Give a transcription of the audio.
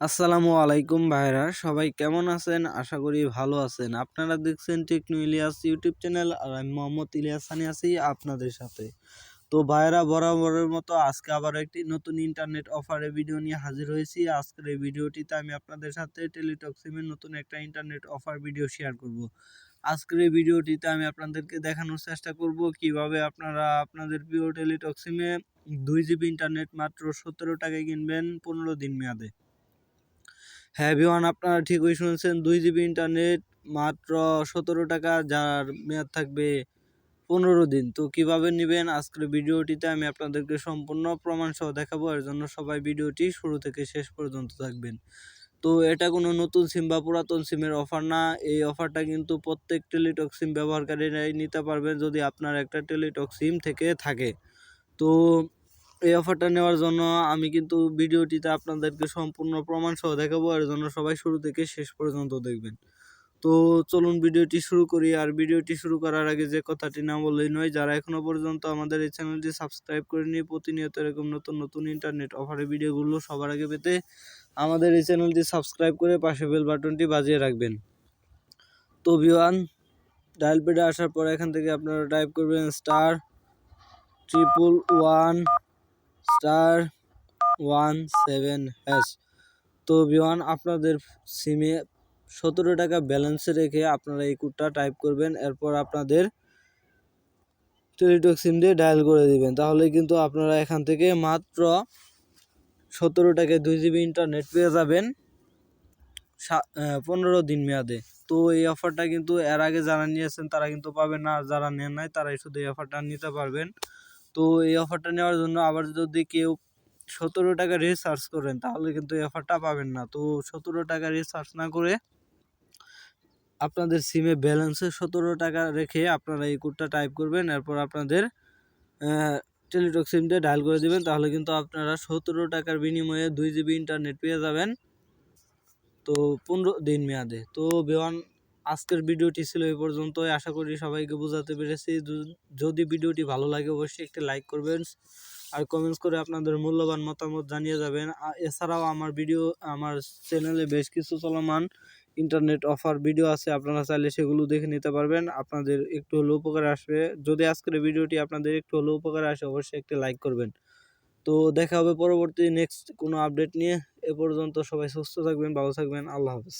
আসসালামু আলাইকুম ভাইরা, সবাই কেমন আছেন? আশা করি ভালো আছেন। আপনারা দেখছেন টেকনো ইলিয়াস ইউটিউব চ্যানেল আর আমি মোহাম্মদ ইলিয়াস সানি আছি আপনাদের সাথে। তো ভাইরা, বরাবরের মতো আজকে আবার একটি নতুন ইন্টারনেট অফারে ভিডিও নিয়ে হাজির হয়েছি। আজকের এই ভিডিওটিতে আমি আপনাদের সাথে টেলিটক সিমের নতুন একটা ইন্টারনেট অফার ভিডিও শেয়ার করব। আজকের এই ভিডিওটিতে আমি আপনাদেরকে দেখানোর চেষ্টা করব কীভাবে আপনারা আপনাদের প্রিয় টেলিটক সিমে দুই জিবি ইন্টারনেট মাত্র সতেরো টাকায় কিনবেন পনেরো দিন মেয়াদে। হ্যাঁ ভিওয়ান আপনারা ঠিকই শুনেছেন, দুই জিবি ইন্টারনেট মাত্র সতেরো টাকা, যার মেয়াদ থাকবে পনেরো দিন। তো কীভাবে নেবেন? আজকের ভিডিওটিতে আমি আপনাদেরকে সম্পূর্ণ প্রমাণ সহ দেখাবো, এর জন্য সবাই ভিডিওটি শুরু থেকে শেষ পর্যন্ত থাকবেন। তো এটা কোনো নতুন সিম বা পুরাতন সিমের অফার না, এই অফারটা কিন্তু প্রত্যেক টেলিটক সিম ব্যবহারকারীরাই নিতে পারবেন যদি আপনার একটা টেলিটক সিম থেকে থাকে। তো এই অফারটা নেওয়ার জন্য আমি কিন্তু ভিডিওটিতে আপনাদেরকে সম্পূর্ণ প্রমাণ সহ দেখাবো, এর জন্য সবাই শুরু থেকে শেষ পর্যন্ত দেখবেন। তো চলুন ভিডিওটি শুরু করি। আর ভিডিওটি শুরু করার আগে যে কথাটি না বললেই নয়, যারা এখনও পর্যন্ত আমাদের এই চ্যানেলটি সাবস্ক্রাইব করেনি প্রতিনিয়ত এরকম নতুন নতুন ইন্টারনেট অফারের ভিডিওগুলো সবার আগে পেতে আমাদের এই চ্যানেলটি সাবস্ক্রাইব করে পাশে বেল বাটনটি বাজিয়ে রাখবেন। তো ভিওয়ান ডায়াল পেডে আসার পর এখান থেকে আপনারা টাইপ করবেন star triple one star one seven hash তো বিওয়ান আপনাদের সিমে সতেরো টাকা ব্যালেন্সে রেখে আপনারা এই কোডটা টাইপ করবেন, এরপর আপনাদের টেলিটক সিম দিয়ে ডায়াল করে দিবেন। তাহলে কিন্তু আপনারা এখান থেকে মাত্র সতেরো টাকায় দুই জিবি ইন্টারনেট পেয়ে যাবেন পনেরো দিন মেয়াদে। তো এই অফারটা কিন্তু এর আগে যারা নিয়েছেন তারা কিন্তু পাবেন না যারা নেন নাই তারাই শুধু এই অফারটা নিতে পারবেন। তো এই অফারটা নেওয়ার জন্য আবার যদি কেউ সতেরো টাকা রিচার্জ করেন, তাহলে কিন্তু এই অফারটা পাবেন না। তো সতেরো টাকা রিচার্জ না করে আপনাদের সিমে ব্যালেন্সে সতেরো টাকা রেখে আপনারা এই কোডটা টাইপ করবেন, এরপর আপনাদের টেলিটক সিম দিয়ে ডায়াল করে দেবেন, তাহলে কিন্তু আপনারা সতেরো টাকার বিনিময়ে দুই জিবি ইন্টারনেট পেয়ে যাবেন। তো পনেরো দিন মেয়াদে। তো বেওয়ান আজকের ভিডিওটি ছিল এই পর্যন্তই। আশা করি সবাইকে বোঝাতে পেরেছি। যদি ভিডিওটি ভালো লাগে অবশ্যই একটি লাইক করবেন আর কমেন্টস করে আপনাদের মূল্যবান মতামত জানিয়ে যাবেন। এছাড়াও আমার ভিডিও, আমার চ্যানেলে বেশ কিছু চলমান ইন্টারনেট অফার ভিডিও আছে, আপনারা চাইলে সেগুলো দেখে নিতে পারবেন। আপনাদের একটু হলেও উপকার আসবে। যদি আজকের ভিডিওটি আপনাদের একটু হলেও উপকার আসে, অবশ্যই একটি লাইক করবেন। তো দেখা হবে পরবর্তী নেক্সট কোনো আপডেট নিয়ে। এ পর্যন্ত সবাই সুস্থ থাকবেন, ভালো থাকবেন। আল্লাহ হাফিজ।